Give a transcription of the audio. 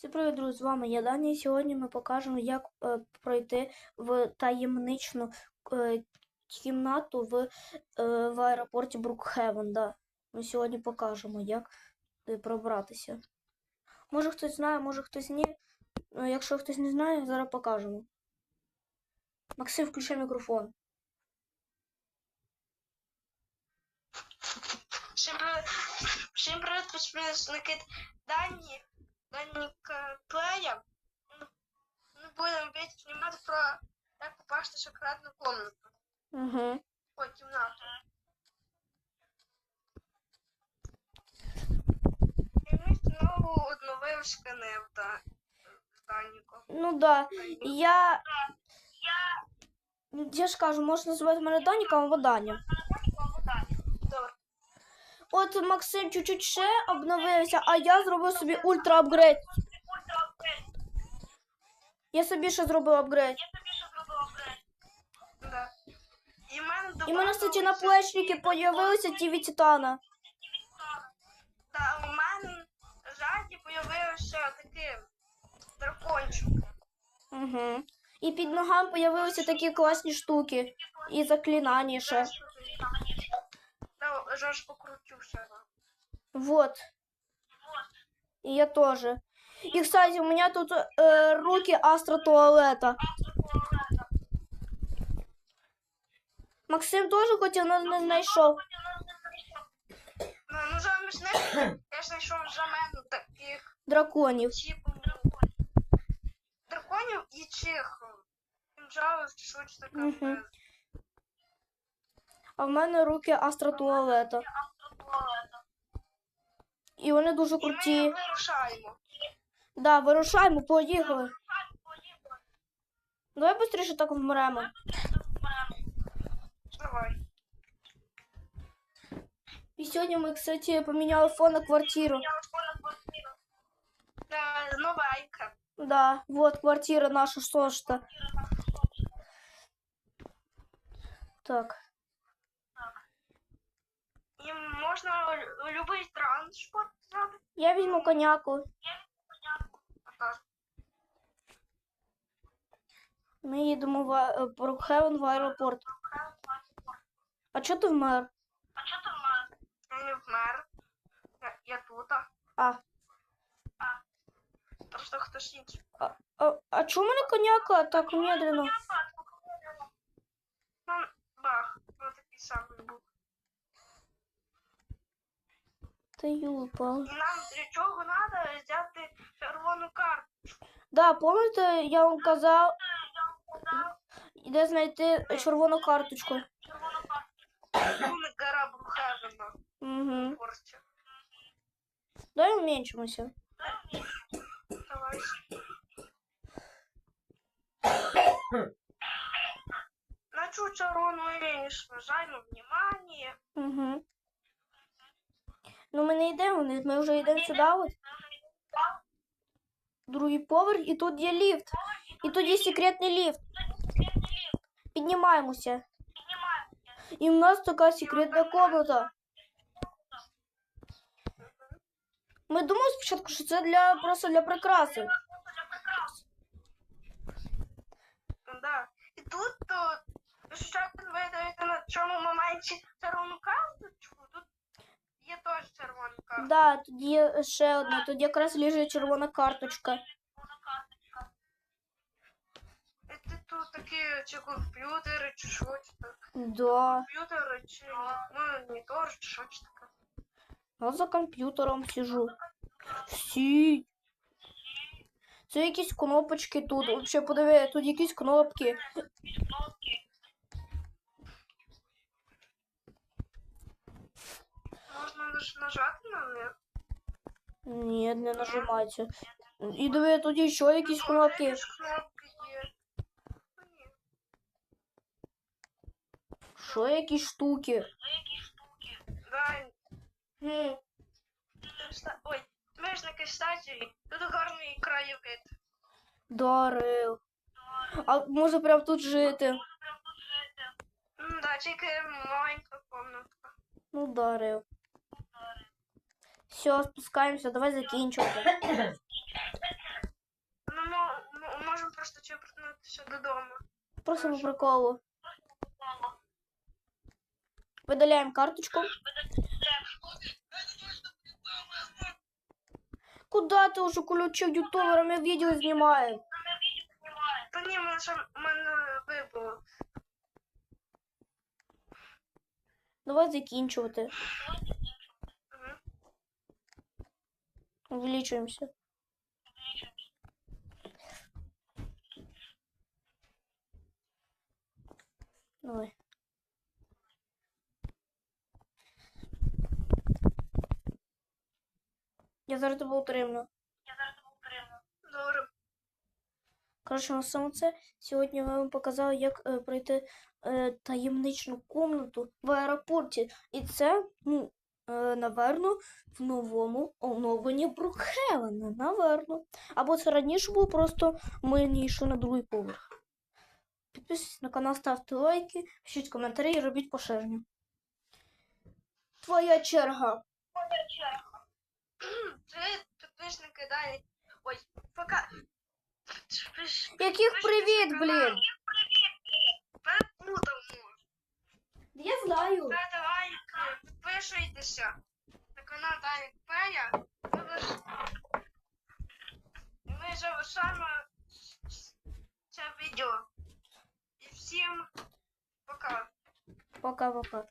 Всім привіт, друзі, з вами я Даня. і Сьогодні ми покажемо, як е, пройти в таємничну е, кімнату в, е, в аеропорті Брукхевен. Да. Ми сьогодні покажемо, як е, пробратися. Може хтось знає, може хтось ні. Ну, якщо хтось не знає, зараз покажемо. Максим, включай мікрофон. Всім привіт, всім привіт, Дані, Дані Плея. Ми будемо більше знімати про як попасти в секретну комнату. Угу. Ой, кімнату. І ми знову обновив сканер да, з Даніком. Ну да. Я. Я ж кажу, можна називати мене Даніком або Даня. От Максим чуть-чуть ще обновився, а я зробив собі ультра апгрейд. Я собі ще зробив апгрейд. І в мене кстати, на плечники появилися ті від Титана. Та у мене ззаді появився такий дракончик. Угу. І під ногами появилися такі класні штуки. І заклинання ще. Та вже ж покрутився. Вот. І я тоже. І, кстати, у мене тут е, руки астро туалета. Максим теж хотів, але не знайшов. Ну, ну замість них я знайшов замену таких Драконів. драконів і цих кінжалів щось таке. Мгм. А в мене руки астро туалета. І вони дуже І ми вирушаємо. Да, вирушаємо, поїхали. Давай швидше так вмремо. Давай. І сьогодні ми, кстати, поміняли фон на квартиру. Новенька. Да, вот квартира наша шоста. Так. І можна будь-який транспорт взяти. Я візьму коняку. Так. Ми їдемо в а- е, Брукхевен в аеропорт. А чого ти вмер? Я не вмер. Я, я тут. А, А. Просто хтось інший. а, а чому мене коняка так медленно? Ну, бах. Ну такий самий був. Та юпа. Нам для чого треба взяти червону карту. Да, пам'ятаєте, я вам казав, де знайти червону карточку. Були гора Брухевена. Угу. Давай уменьшимося. Давай. Цю червону лінію зважаємо внимание. Угу. Ну ми не йдемо вниз, ми вже йдемо сюди. От. Другий поверх, і тут є ліфт. І тут є секретний ліфт. Піднімаємося. І в нас така секретна комната. Ми думали спочатку, що це для просто для прикраси. Да. І тут то спочатку ви даєте на цьому моменті червону карточку. Тут є теж Да, тут є ще одна, тут якраз лежить червона карточка. І тут такі чи комп'ютери, чи що чи так. Да. Комп'ютери, чи ну, монітор, чи що чи таке. Я за комп'ютером сижу. Сі. Це якісь кнопочки тут. Взагалі, подиви, тут якісь кнопки. Можна лише нажати на них. Ні, не нажимається. І диви, тут ще якісь кнопки. Кнопки є. Ну, ні. Що якісь штуки. Да, Хм. Ой, ми ж на кстати, тут гарний краєвид. Дарив. А може прям тут жити? М, Да, тільки маленька комнатка. Ну, дарив. Все, спускаемся, давай закінчимо. Ну, ми можем просто чепнутися додому. Просто по приколу. Выдаляем карточку. Куда ты уже ключив ютубера, видео відео По Та ні, мене ще мене вибило. Увеличуємося. Давай. Я зараз тебе утримлю. Добре. Коротше, на саме це сьогодні я вам показав, як е, пройти е, таємничну комнату в аеропорті. І це, ну, наверно, в новому оновленні Брукхевена, наверно. Або це раніше було, просто ми не йшли на другий поверх. Підписуйтесь на канал, ставте лайки, пишіть коментарі і робіть поширення. Твоя черга. Твоя черга. Привіт, підписники Дані. Ой, пока. Яких привіт, блін! Перепутав, може. Я знаю. Підписуйтеся на канал. Ми лиш- Ми завершаємо це відео. І всім пока. Пока-пока.